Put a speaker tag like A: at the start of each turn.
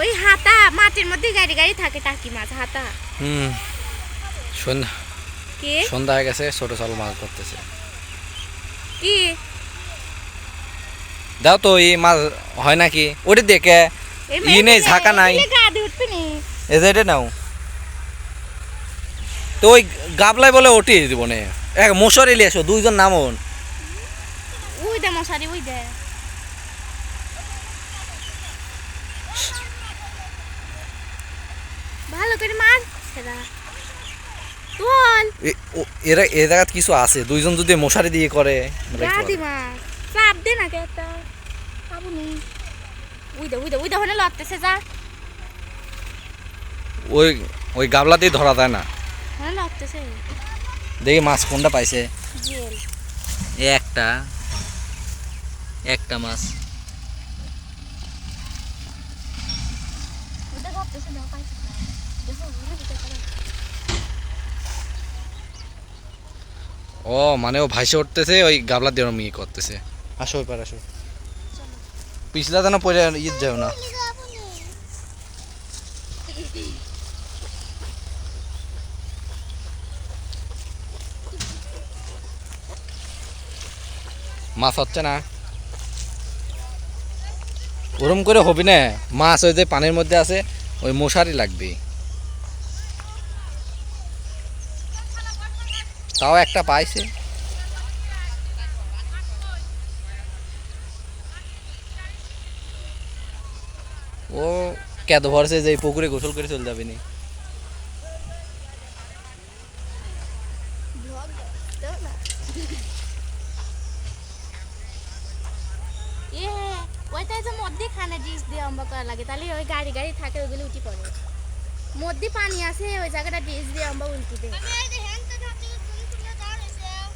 A: ওই হাতা মাটির মধ্যে গাড়ি গাড়ি থাকে টাকি মাছ হাতা।
B: হুম। সন্ধ্যা
A: কি?
B: সন্ধ্যা হয়ে গেছে ছোট চাল মাছ ধরতেছে।
A: কি?
B: দাও তো এই মাছ হয় নাকি? ওটা দেখে।
A: এই
B: ই নেই, ঝাঁকা নাই। এ যে নাও। তো ওই গাবলাই বলে ওটি দিব নে। এক মশারি লিয়ে এসো দুইজন নামন।
A: ওই দে মশারি ওই দে। ভালো করে মার। সেরা। তোল।
B: এ- এরা এ জায়গাত কিছু আছে দুইজন যদি মশারি দিয়ে করে আমরা
A: গা
B: কি
A: দি
B: করব?
A: মার চাপ দে না কে একটা। পাবো নি। উই দে উই দে উই দে হলে লড়তেছে যা।
B: ওই ওই গাবলা দিয়ে ধরা যায় না।
A: হলে লড়তেছে।
B: দেখি মাছ কোনটা পাইছে। একটা। একটা মাছ।
A: ওটা লড়তেছে না পাইছে।
B: ও মানে ও ভাইসে উঠতেছে ওই গাবলা দিয়ে ইয়ে করতেছে। আসো ওই পার আসো। পিছলা যেন পরে ইয়ে যাও না। মাছ হচ্ছে না। ওরম করে হবি না। মাছ ওই যে পানির মধ্যে আছে ওই মশারি লাগবে তাও একটা পাইছে। ও কেত ভরসে যে পুকুরে গোসল করে চলে যাবে নি।
A: দিয়ে লাগে, তাহলে ওই গাড়ি গাড়ি থাকে ওগুলো উঠি পড়ে। মধ্যে পানি আছে, ওই জায়গাটা ডিশ দিয়ে অম্ব উল্টি দে